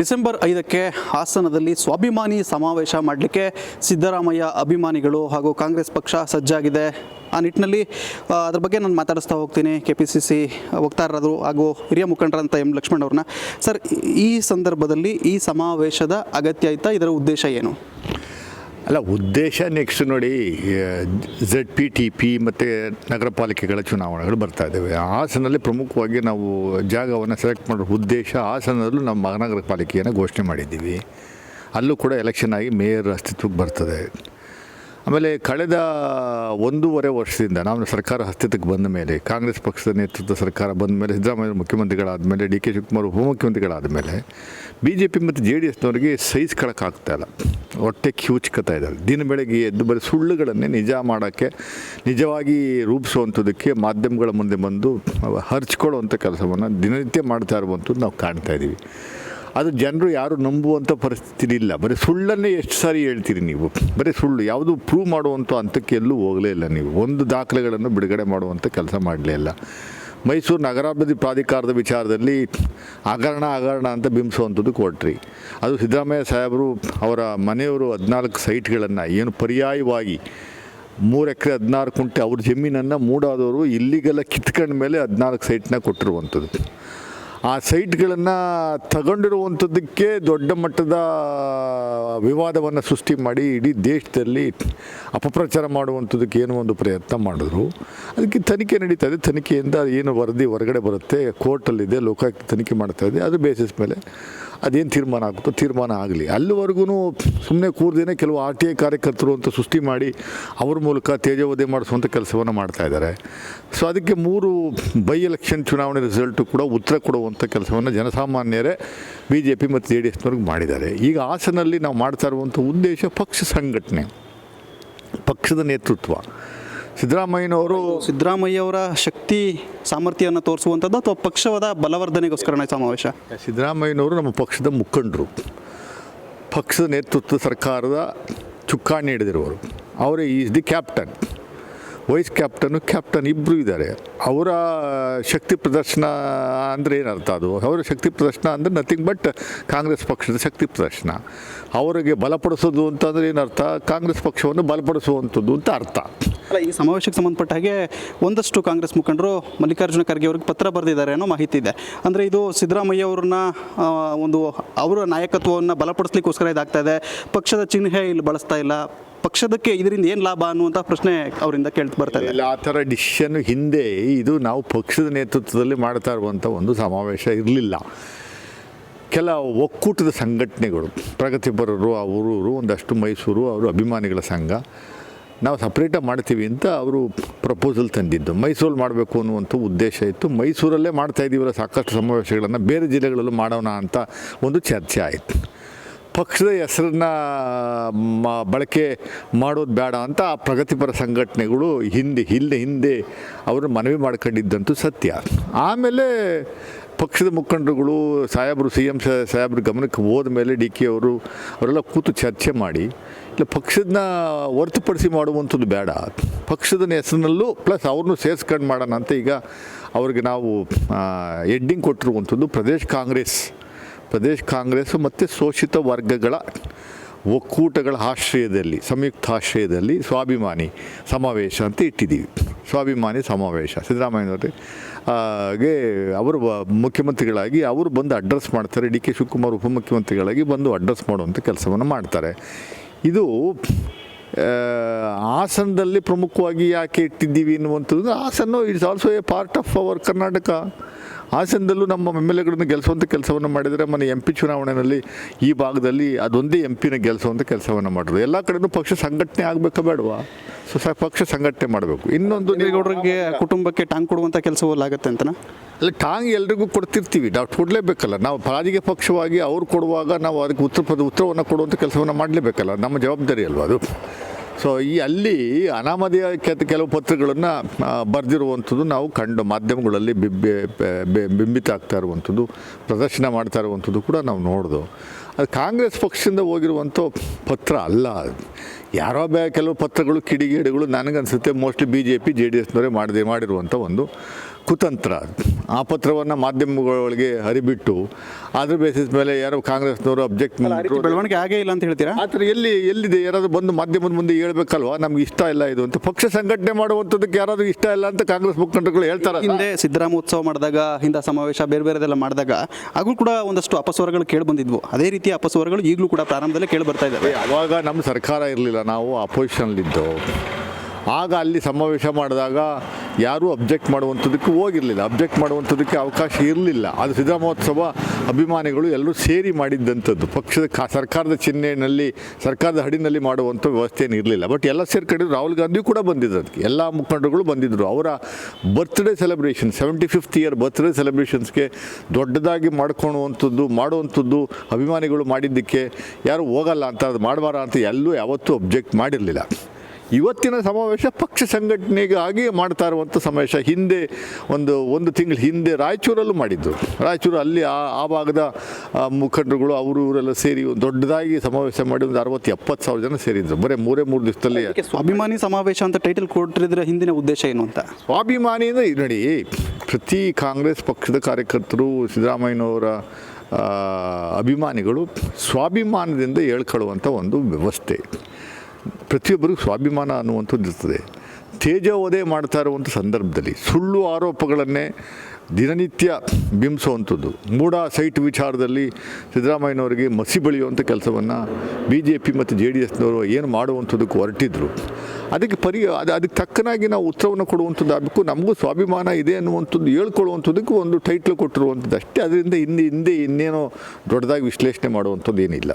December ಐದಕ್ಕೆ ಹಾಸನದಲ್ಲಿ ಸ್ವಾಭಿಮಾನಿ ಸಮಾವೇಶ ಮಾಡಲಿಕ್ಕೆ ಸಿದ್ದರಾಮಯ್ಯ ಅಭಿಮಾನಿಗಳು ಹಾಗೂ ಕಾಂಗ್ರೆಸ್ ಪಕ್ಷ ಸಜ್ಜಾಗಿದೆ. ಆ ನಿಟ್ಟಿನಲ್ಲಿ ಅದ್ರ ಬಗ್ಗೆ ನಾನು ಮಾತಾಡಿಸ್ತಾ ಹೋಗ್ತೀನಿ. ಕೆ ಪಿ ಸಿ ಸಿ ವಕ್ತಾರರು ಹಾಗೂ ಹಿರಿಯ ಮುಖಂಡರಂತ ಎಂ ಲಕ್ಷ್ಮಣ್ ಅವ್ರನ್ನ. ಸರ್, ಈ ಸಂದರ್ಭದಲ್ಲಿ ಈ ಸಮಾವೇಶದ ಅಗತ್ಯ ಆಯ್ತಾ ಇದರ ಉದ್ದೇಶ ಏನು? ಅಲ್ಲ, ಉದ್ದೇಶ ನೆಕ್ಸ್ಟ್ ನೋಡಿ ಝೆಡ್ ಪಿ ಟಿ ಪಿ ಮತ್ತು ನಗರ ಪಾಲಿಕೆಗಳ ಚುನಾವಣೆಗಳು ಬರ್ತಾ ಇದ್ದಾವೆ ಹಾಸನಲ್ಲಿ ಪ್ರಮುಖವಾಗಿ ನಾವು ಜಾಗವನ್ನು ಸೆಲೆಕ್ಟ್ ಮಾಡೋ ಉದ್ದೇಶ ಹಾಸನದಲ್ಲೂ ನಮ್ಮ ಮಹಾನಗರ ಪಾಲಿಕೆಯನ್ನು ಘೋಷಣೆ ಮಾಡಿದ್ದೀವಿ. ಅಲ್ಲೂ ಕೂಡ ಎಲೆಕ್ಷನ್ ಆಗಿ ಮೇಯರ್ ಅಸ್ತಿತ್ವಕ್ಕೆ ಬರ್ತದೆ. ಆಮೇಲೆ ಕಳೆದ ಒಂದೂವರೆ ವರ್ಷದಿಂದ ನಾವು ಸರ್ಕಾರ ಅಸ್ತಿತ್ವಕ್ಕೆ ಬಂದ ಮೇಲೆ, ಕಾಂಗ್ರೆಸ್ ಪಕ್ಷದ ನೇತೃತ್ವದ ಸರ್ಕಾರ ಬಂದ ಮೇಲೆ, ಸಿದ್ದರಾಮಯ್ಯ ಮುಖ್ಯಮಂತ್ರಿಗಳಾದ ಮೇಲೆ, ಡಿ ಕೆ ಶಿವಕುಮಾರ್ ಉಪಮುಖ್ಯಮಂತ್ರಿಗಳಾದ ಮೇಲೆ ಬಿ ಜೆ ಪಿ ಮತ್ತು ಜೆ ಡಿ ಎಸ್ನವರಿಗೆ ಸಹಿಸ್ಕೊಳಕ್ಕಾಗ್ತಾ ಇಲ್ಲ. ಹೊಟ್ಟೆ ಕಿವುಚ್ಕೊತಾ ಇದ್ದಾರೆ ದಿನ ಬೆಳಗ್ಗೆ ಎದ್ದು ಬರೀ ಸುಳ್ಳುಗಳನ್ನೇ ನಿಜ ಮಾಡೋಕ್ಕೆ, ನಿಜವಾಗಿ ರೂಪಿಸುವಂಥದ್ದಕ್ಕೆ ಮಾಧ್ಯಮಗಳ ಮುಂದೆ ಬಂದು ಹರ್ಚ್ಕೊಳ್ಳುವಂಥ ಕೆಲಸವನ್ನು ದಿನನಿತ್ಯ ಮಾಡ್ತಾ ಇರುವಂಥದ್ದು ನಾವು ಕಾಣ್ತಾ ಇದ್ದೀವಿ. ಅದು ಜನರು ಯಾರು ನಂಬುವಂಥ ಪರಿಸ್ಥಿತಿ ಇಲ್ಲ. ಬರೀ ಸುಳ್ಳನ್ನೇ ಎಷ್ಟು ಸಾರಿ ಹೇಳ್ತೀರಿ ನೀವು? ಬರೀ ಸುಳ್ಳು, ಯಾವುದು ಪ್ರೂವ್ ಮಾಡುವಂಥ ಹಂತಕ್ಕೆ ಎಲ್ಲೂ ಹೋಗಲೇ ಇಲ್ಲ ನೀವು. ಒಂದು ದಾಖಲೆಗಳನ್ನು ಬಿಡುಗಡೆ ಮಾಡುವಂಥ ಕೆಲಸ ಮಾಡಲೇ ಇಲ್ಲ. ಮೈಸೂರು ನಗರಾಭಿವೃದ್ಧಿ ಪ್ರಾಧಿಕಾರದ ವಿಚಾರದಲ್ಲಿ ಹಗರಣ ಹಗರಣ ಅಂತ ಬಿಂಬಿಸುವಂಥದ್ದು ಕೊಟ್ರಿ. ಅದು ಸಿದ್ದರಾಮಯ್ಯ ಸಾಹೇಬರು ಅವರ ಮನೆಯವರು ಹದಿನಾಲ್ಕು ಸೈಟ್ಗಳನ್ನು ಏನು ಪರ್ಯಾಯವಾಗಿ ಮೂರು ಎಕರೆ ಹದಿನಾರು ಕುಂಟೆ ಅವ್ರ ಜಮೀನನ್ನು ಮೂಡಾದವರು ಇಲ್ಲಿಗೆಲ್ಲ ಕಿತ್ಕೊಂಡ ಮೇಲೆ ಹದಿನಾಲ್ಕು ಸೈಟ್ನ ಕೊಟ್ಟಿರುವಂಥದ್ದು. ಆ ಸೈಟ್ಗಳನ್ನು ತಗೊಂಡಿರುವಂಥದ್ದಕ್ಕೆ ದೊಡ್ಡ ಮಟ್ಟದ ವಿವಾದವನ್ನು ಸೃಷ್ಟಿ ಮಾಡಿ ಇಡೀ ದೇಶದಲ್ಲಿ ಅಪಪ್ರಚಾರ ಮಾಡುವಂಥದ್ದಕ್ಕೆ ಏನೋ ಒಂದು ಪ್ರಯತ್ನ ಮಾಡಿದ್ರು. ಅದಕ್ಕೆ ತನಿಖೆ ನಡೀತಾ ಇದೆ. ತನಿಖೆಯಿಂದ ಏನು ವರದಿ ಹೊರಗಡೆ ಬರುತ್ತೆ. ಕೋರ್ಟಲ್ಲಿದೆ. ಲೋಕಾಯುಕ್ತ ತನಿಖೆ ಮಾಡ್ತಾ ಇದೆ. ಅದ್ರ ಬೇಸಿಸ್ ಮೇಲೆ ಅದೇನು ತೀರ್ಮಾನ ಆಗುತ್ತೋ ತೀರ್ಮಾನ ಆಗಲಿ. ಅಲ್ಲಿವರೆಗೂ ಸುಮ್ಮನೆ ಕೂರ್ದೇನೆ ಕೆಲವು ಆರ್ ಟಿ ಐ ಕಾರ್ಯಕರ್ತರು ಅಂತ ಸೃಷ್ಟಿ ಮಾಡಿ ಅವ್ರ ಮೂಲಕ ತೇಜೋವದೆ ಮಾಡಿಸುವಂಥ ಕೆಲಸವನ್ನು ಮಾಡ್ತಾ ಇದ್ದಾರೆ. ಸೊ ಅದಕ್ಕೆ ಮೂರು ಬೈ ಎಲೆಕ್ಷನ್ ಚುನಾವಣೆ ರಿಸಲ್ಟು ಕೂಡ ಉತ್ತರ ಕೊಡುವಂಥ ಕೆಲಸವನ್ನು ಜನಸಾಮಾನ್ಯರೇ ಬಿ ಜೆ ಪಿ ಮತ್ತು ಜೆ ಡಿ ಎಸ್ನವ್ರಿಗೆ ಮಾಡಿದ್ದಾರೆ. ಈಗ ಹಾಸನಲ್ಲಿ ನಾವು ಮಾಡ್ತಾ ಇರುವಂಥ ಉದ್ದೇಶ ಪಕ್ಷ ಸಂಘಟನೆ, ಪಕ್ಷದ ನೇತೃತ್ವ. ಸಿದ್ದರಾಮಯ್ಯನವರು ಸಿದ್ದರಾಮಯ್ಯ ಅವರ ಶಕ್ತಿ ಸಾಮರ್ಥ್ಯವನ್ನು ತೋರಿಸುವಂಥದ್ದು ಅಥವಾ ಪಕ್ಷದ ಬಲವರ್ಧನೆಗೋಸ್ಕರನೇ ಸಮಾವೇಶ? ಸಿದ್ದರಾಮಯ್ಯನವರು ನಮ್ಮ ಪಕ್ಷದ ಮುಖಂಡರು. ಪಕ್ಷದ ನೇತೃತ್ವ ಸರ್ಕಾರದ ಚುಕ್ಕಾಣಿ ಹಿಡಿದಿರುವರು ಅವರೇ is the captain. Vice captain captain ಇಬ್ಬರು ಇದ್ದಾರೆ. ಅವರ ಶಕ್ತಿ ಪ್ರದರ್ಶನ ಅಂದರೆ ಏನರ್ಥ ಅದು? ಅವರ ಶಕ್ತಿ ಪ್ರದರ್ಶನ ಅಂದರೆ ನಥಿಂಗ್ ಬಟ್ ಕಾಂಗ್ರೆಸ್ ಪಕ್ಷದ ಶಕ್ತಿ ಪ್ರದರ್ಶನ. ಅವರಿಗೆ ಬಲಪಡಿಸೋದು ಅಂತಂದರೆ ಏನರ್ಥ? ಕಾಂಗ್ರೆಸ್ ಪಕ್ಷವನ್ನು ಬಲಪಡಿಸುವಂಥದ್ದು ಅಂತ ಅರ್ಥ. ಈ ಸಮಾವೇಶಕ್ಕೆ ಸಂಬಂಧಪಟ್ಟ ಹಾಗೆ ಒಂದಷ್ಟು ಕಾಂಗ್ರೆಸ್ ಮುಖಂಡರು ಮಲ್ಲಿಕಾರ್ಜುನ ಖರ್ಗೆ ಅವ್ರಿಗೆ ಪತ್ರ ಬರೆದಿದ್ದಾರೆ ಅನ್ನೋ ಮಾಹಿತಿ ಇದೆ. ಅಂದರೆ ಇದು ಸಿದ್ದರಾಮಯ್ಯ ಅವ್ರನ್ನ ಒಂದು ಅವರ ನಾಯಕತ್ವವನ್ನು ಬಲಪಡಿಸ್ಲಿಕ್ಕೋಸ್ಕರ ಇದಾಗ್ತಾ ಇದೆ. ಪಕ್ಷದ ಚಿಹ್ನೆ ಇಲ್ಲಿ ಬಳಸ್ತಾ ಇಲ್ಲ. ಪಕ್ಷದಕ್ಕೆ ಇದರಿಂದ ಏನು ಲಾಭ ಅನ್ನುವಂಥ ಪ್ರಶ್ನೆ ಅವರಿಂದ ಕೇಳ್ತಾ ಬರ್ತಾ ಇಲ್ಲ, ಆ ಥರ ಡಿಸಿಷನ್ ಹಿಂದೆ ಇದು ನಾವು ಪಕ್ಷದ ನೇತೃತ್ವದಲ್ಲಿ ಮಾಡ್ತಾ ಇರುವಂಥ ಒಂದು ಸಮಾವೇಶ ಇರಲಿಲ್ಲ. ಕೆಲ ಒಕ್ಕೂಟದ ಸಂಘಟನೆಗಳು, ಪ್ರಗತಿಪರರು ಅವರು ಒಂದಷ್ಟು ಮೈಸೂರು, ಅವರು ಅಭಿಮಾನಿಗಳ ಸಂಘ ನಾವು ಸಪ್ರೇಟಾಗಿ ಮಾಡ್ತೀವಿ ಅಂತ ಅವರು ಪ್ರಪೋಸಲ್ ತಂದಿದ್ದು. ಮೈಸೂರಲ್ಲಿ ಮಾಡಬೇಕು ಅನ್ನುವಂಥ ಉದ್ದೇಶ ಇತ್ತು. ಮೈಸೂರಲ್ಲೇ ಮಾಡ್ತಾ ಇದ್ದೀವಲ್ಲ ಸಾಕಷ್ಟು ಸಮಾವೇಶಗಳನ್ನು. ಬೇರೆ ಜಿಲ್ಲೆಗಳಲ್ಲೂ ಮಾಡೋಣ ಅಂತ ಒಂದು ಚರ್ಚೆ ಆಯಿತು. ಪಕ್ಷದ ಹೆಸರನ್ನ ಬಳಕೆ ಮಾಡೋದು ಬೇಡ ಅಂತ ಆ ಪ್ರಗತಿಪರ ಸಂಘಟನೆಗಳು ಹಿಂದೆ ಹಿಂದೆ ಹಿಂದೆ ಅವರು ಮನವಿ ಮಾಡ್ಕೊಂಡಿದ್ದಂತೂ ಸತ್ಯ. ಆಮೇಲೆ ಪಕ್ಷದ ಮುಖಂಡರುಗಳು, ಸಾಹೇಬರು, ಸಿ ಎಂ ಸಾಹೇಬ್ರ ಗಮನಕ್ಕೆ ಹೋದ ಮೇಲೆ ಡಿ ಕೆ ಅವರು ಅವರೆಲ್ಲ ಕೂತು ಚರ್ಚೆ ಮಾಡಿ ಇಲ್ಲ ಪಕ್ಷದನ್ನ ಹೊರತುಪಡಿಸಿ ಮಾಡುವಂಥದ್ದು ಬೇಡ. ಪಕ್ಷದ ಹೆಸರಿನಲ್ಲೂ ಪ್ಲಸ್ ಅವ್ರನ್ನೂ ಸೇರಿಸ್ಕೊಂಡು ಮಾಡೋಣ ಅಂತ ಈಗ ಅವ್ರಿಗೆ ನಾವು ಎಡ್ಡಿಂಗ್ ಕೊಟ್ಟಿರುವಂಥದ್ದು ಪ್ರದೇಶ್ ಕಾಂಗ್ರೆಸ್. ಪ್ರದೇಶ್ ಕಾಂಗ್ರೆಸ್ ಮತ್ತು ಶೋಷಿತ ವರ್ಗಗಳ ಒಕ್ಕೂಟಗಳ ಆಶ್ರಯದಲ್ಲಿ, ಸಂಯುಕ್ತ ಆಶ್ರಯದಲ್ಲಿ ಸ್ವಾಭಿಮಾನಿ ಸಮಾವೇಶ ಅಂತ ಇಟ್ಟಿದ್ದೀವಿ. ಸ್ವಾಭಿಮಾನಿ ಸಮಾವೇಶ. ಸಿದ್ದರಾಮಯ್ಯನವ್ರಿಗೆ ಅವರು ಮುಖ್ಯಮಂತ್ರಿಗಳಾಗಿ ಅವರು ಬಂದು ಅಡ್ರೆಸ್ ಮಾಡ್ತಾರೆ. ಡಿ ಕೆ ಶಿವಕುಮಾರ್ ಉಪಮುಖ್ಯಮಂತ್ರಿಗಳಾಗಿ ಬಂದು ಅಡ್ರೆಸ್ ಮಾಡುವಂಥ ಕೆಲಸವನ್ನು ಮಾಡ್ತಾರೆ. ಇದು ಹಾಸನದಲ್ಲಿ ಪ್ರಮುಖವಾಗಿ ಯಾಕೆ ಇಟ್ಟಿದ್ದೀವಿ ಅನ್ನುವಂಥದ್ದು Hassan it's also a part of our Karnataka ಹಾಸನದಲ್ಲೂ ನಮ್ಮ ಎಂ ಎಲ್ ಎಗಳನ್ನು ಗೆಲ್ಲಿಸುವಂಥ ಕೆಲಸವನ್ನು ಮಾಡಿದರೆ ಮನೆ ಎಂ ಪಿ ಚುನಾವಣೆಯಲ್ಲಿ ಈ ಭಾಗದಲ್ಲಿ ಅದೊಂದೇ ಎಂ ಪಿನ ಗೆಲ್ಲಿಸುವಂಥ ಕೆಲಸವನ್ನು ಮಾಡಿದ್ರು. ಎಲ್ಲ ಕಡೆಯೂ ಪಕ್ಷ ಸಂಘಟನೆ ಆಗಬೇಕಾ ಬೇಡವಾ? ಸೊ ಸ ಪಕ್ಷ ಸಂಘಟನೆ ಮಾಡಬೇಕು. ಇನ್ನೊಂದು ನೀವು ಕುಟುಂಬಕ್ಕೆ ಟಾಂಗ್ ಕೊಡುವಂಥ ಕೆಲಸವಲ್ಲಾಗತ್ತೆ ಅಂತನಾ? ಅಲ್ಲ ಟಾಂಗ್ ಎಲ್ರಿಗೂ ಕೊಡ್ತಿರ್ತೀವಿ. ನಾವು ಕೊಡಲೇಬೇಕಲ್ಲ. ನಾವು ರಾಜಕೀಯ ಪಕ್ಷವಾಗಿ ಅವ್ರು ಕೊಡುವಾಗ ನಾವು ಅದಕ್ಕೆ ಉತ್ತರ ಪದ ಉತ್ತರವನ್ನು ಕೊಡುವಂಥ ಕೆಲಸವನ್ನು ಮಾಡಲೇಬೇಕಲ್ಲ. ನಮ್ಮ ಜವಾಬ್ದಾರಿ ಅಲ್ವಾ ಅದು? ಸೊ ಈ ಅಲ್ಲಿ ಅನಾಮಧೇಯ ಕೆಲವು ಪತ್ರಗಳನ್ನು ಬರೆದಿರುವಂಥದ್ದು ನಾವು ಕಂಡು ಮಾಧ್ಯಮಗಳಲ್ಲಿ ಬಿಬ್ಬೆ ಬಿಂಬಿತ ಆಗ್ತಾ ಇರುವಂಥದ್ದು, ಪ್ರದರ್ಶನ ಮಾಡ್ತಾ ಇರುವಂಥದ್ದು ಕೂಡ ನಾವು ನೋಡ್ದು. ಅದು ಕಾಂಗ್ರೆಸ್ ಪಕ್ಷದಿಂದ ಹೋಗಿರುವಂಥ ಪತ್ರ ಅಲ್ಲ. ಯಾರೋ ಬೇ, ಕೆಲವು ಪತ್ರಗಳು ಕಿಡಿಗೇಡಿಗಳು ನನಗನ್ಸುತ್ತೆ. Mostly B J P, J D ಎಸ್ನವರೇ ಮಾಡಿದೆ, ಮಾಡಿರುವಂಥ ಒಂದು ಕುತಂತ್ರ. ಆ ಪತ್ರವನ್ನು ಮಾಧ್ಯಮಗಳೊಳಗೆ ಹರಿಬಿಟ್ಟು ಅದ್ರ ಬೇಸಿಸ್ ಮೇಲೆ ಯಾರೋ ಕಾಂಗ್ರೆಸ್ನವರು ಅಬ್ಜೆಕ್ಟ್ ಬೆಳವಣಿಗೆ ಆಗೇ ಇಲ್ಲ ಅಂತ ಹೇಳ್ತೀರಾ? ಆ ಥರ ಎಲ್ಲಿ ಎಲ್ಲಿದೆ? ಯಾರಾದರೂ ಬಂದು ಮಾಧ್ಯಮದ ಮುಂದೆ ಹೇಳ್ಬೇಕಲ್ವಾ? ನಮ್ಗೆ ಇಷ್ಟ ಇಲ್ಲ ಇದು ಅಂತ. ಪಕ್ಷ ಸಂಘಟನೆ ಮಾಡುವಂಥದ್ದಕ್ಕೆ ಯಾರಾದರೂ ಇಷ್ಟ ಇಲ್ಲ ಅಂತ ಕಾಂಗ್ರೆಸ್ ಮುಖಂಡರುಗಳು ಹೇಳ್ತಾರೆ. ಹಿಂದೆ ಸಿದ್ದರಾಮ ಉತ್ಸವ ಮಾಡಿದಾಗ ಹಿಂದ ಸಮಾವೇಶ ಬೇರೆ ಬೇರೆದೆಲ್ಲ ಮಾಡಿದಾಗ ಆಗಲೂ ಕೂಡ ಒಂದಷ್ಟು ಅಪಸ್ವರಗಳು ಕೇಳಿ ಬಂದಿದ್ವು. ಅದೇ ರೀತಿ ಅಪಸ್ವರಗಳು ಈಗಲೂ ಕೂಡ ಪ್ರಾರಂಭದಲ್ಲೇ ಕೇಳಿ ಬರ್ತಾ ಇದ್ದಾವೆ. ಅವಾಗ ನಮ್ಮ ಸರ್ಕಾರ ಇರಲಿಲ್ಲ. ನಾವು ಅಪೋಸಿಷನ್ಲಿದ್ದು ಆಗ ಅಲ್ಲಿ ಸಮಾವೇಶ ಮಾಡಿದಾಗ ಯಾರೂ ಅಬ್ಜೆಕ್ಟ್ ಮಾಡುವಂಥದ್ದಕ್ಕೆ ಹೋಗಿರಲಿಲ್ಲ. ಅಬ್ಜೆಕ್ಟ್ ಮಾಡುವಂಥದ್ದಕ್ಕೆ ಅವಕಾಶ ಇರಲಿಲ್ಲ. ಅದು ಸಿದ್ದರಾಮೋತ್ಸವ ಅಭಿಮಾನಿಗಳು ಎಲ್ಲರೂ ಸೇರಿ ಮಾಡಿದ್ದಂಥದ್ದು. ಪಕ್ಷದ ಕಾ, ಸರ್ಕಾರದ ಚಿಹ್ನೆಯಲ್ಲಿ, ಸರ್ಕಾರದ ಹಡಿನಲ್ಲಿ ಮಾಡುವಂಥ ವ್ಯವಸ್ಥೆ ಇರಲಿಲ್ಲ. ಬಟ್ ಎಲ್ಲ ಸೇರ್ಕೊಂಡು ರಾಹುಲ್ ಗಾಂಧಿ ಕೂಡ ಬಂದಿದ್ದು ಅದಕ್ಕೆ. ಎಲ್ಲ ಮುಖಂಡರುಗಳು ಬಂದಿದ್ದರು ಅವರ birthday celebration seventy fifth year birthday ಸೆಲೆಬ್ರೇಷನ್ಸ್ಗೆ ದೊಡ್ಡದಾಗಿ ಮಾಡ್ಕೊಳ್ಳುವಂಥದ್ದು ಮಾಡುವಂಥದ್ದು ಅಭಿಮಾನಿಗಳು ಮಾಡಿದ್ದಕ್ಕೆ ಯಾರು ಹೋಗಲ್ಲ ಅಂತ, ಅದು ಮಾಡಬಾರ ಅಂತ ಎಲ್ಲೂ ಯಾವತ್ತೂ ಅಬ್ಜೆಕ್ಟ್ ಮಾಡಿರಲಿಲ್ಲ. ಇವತ್ತಿನ ಸಮಾವೇಶ ಪಕ್ಷ ಸಂಘಟನೆಗಾಗಿ ಮಾಡ್ತಾ ಇರುವಂಥ ಸಮಾವೇಶ. ಹಿಂದೆ ಒಂದು ಒಂದು ತಿಂಗಳು ಹಿಂದೆ ರಾಯಚೂರಲ್ಲೂ ಮಾಡಿದ್ದು. ರಾಯಚೂರು ಅಲ್ಲಿ ಆ ಆ ಭಾಗದ ಮುಖಂಡರುಗಳು ಅವರು ಇವರೆಲ್ಲ ಸೇರಿ ಒಂದು ದೊಡ್ಡದಾಗಿ ಸಮಾವೇಶ ಮಾಡಿ ಒಂದು ಅರವತ್ತು ಎಪ್ಪತ್ತು ಸಾವಿರ ಜನ ಸೇರಿದ್ರು. ಬರೀ ಮೂರೇ ಮೂರು ದಿವಸದಲ್ಲಿ ಸ್ವಾಭಿಮಾನಿ ಸಮಾವೇಶ ಅಂತ ಟೈಟಲ್ ಕೊಟ್ಟಿರಿದ್ರೆ ಹಿಂದಿನ ಉದ್ದೇಶ ಏನು ಅಂತ? ಸ್ವಾಭಿಮಾನಿ ಅಂದರೆ ಇದು ನೋಡಿ ಪ್ರತಿ ಕಾಂಗ್ರೆಸ್ ಪಕ್ಷದ ಕಾರ್ಯಕರ್ತರು ಸಿದ್ದರಾಮಯ್ಯನವರ ಅಭಿಮಾನಿಗಳು ಸ್ವಾಭಿಮಾನದಿಂದ ಹೇಳ್ಕೊಳ್ಳುವಂಥ ಒಂದು ವ್ಯವಸ್ಥೆ. ಪ್ರತಿಯೊಬ್ಬರಿಗೂ ಸ್ವಾಭಿಮಾನ ಅನ್ನುವಂಥದ್ದು ಇರ್ತದೆ. ತೇಜೋವಧೆ ಮಾಡ್ತಾ ಇರುವಂಥ ಸಂದರ್ಭದಲ್ಲಿ ಸುಳ್ಳು ಆರೋಪಗಳನ್ನೇ ದಿನನಿತ್ಯ ಬಿಂಬಿಸುವಂಥದ್ದು. ಮೂಢ ಸೈಟ್ ವಿಚಾರದಲ್ಲಿ ಸಿದ್ದರಾಮಯ್ಯನವರಿಗೆ ಮಸಿ ಬಳಿಯುವಂಥ ಕೆಲಸವನ್ನು ಬಿ ಜೆ ಪಿ ಮತ್ತು ಜೆ ಡಿ ಎಸ್ನವರು ಏನು ಮಾಡುವಂಥದ್ದಕ್ಕೆ ಹೊರಟಿದ್ರು. ಅದಕ್ಕೆ ಪರಿ, ಅದು, ಅದಕ್ಕೆ ತಕ್ಕನಾಗಿ ನಾವು ಉತ್ತರವನ್ನು ಕೊಡುವಂಥದ್ದು ಆಗಬೇಕು ನಮಗೂ ಸ್ವಾಭಿಮಾನ ಇದೆ ಅನ್ನುವಂಥದ್ದು ಹೇಳ್ಕೊಳ್ಳುವಂಥದ್ದಕ್ಕೂ ಒಂದು ಟೈಟ್ಲ್ ಕೊಟ್ಟಿರುವಂಥದ್ದು ಅಷ್ಟೇ. ಅದರಿಂದ ಹಿಂದೆ ಹಿಂದೆ ಇನ್ನೇನೋ ದೊಡ್ಡದಾಗಿ ವಿಶ್ಲೇಷಣೆ ಮಾಡುವಂಥದ್ದು ಏನಿಲ್ಲ.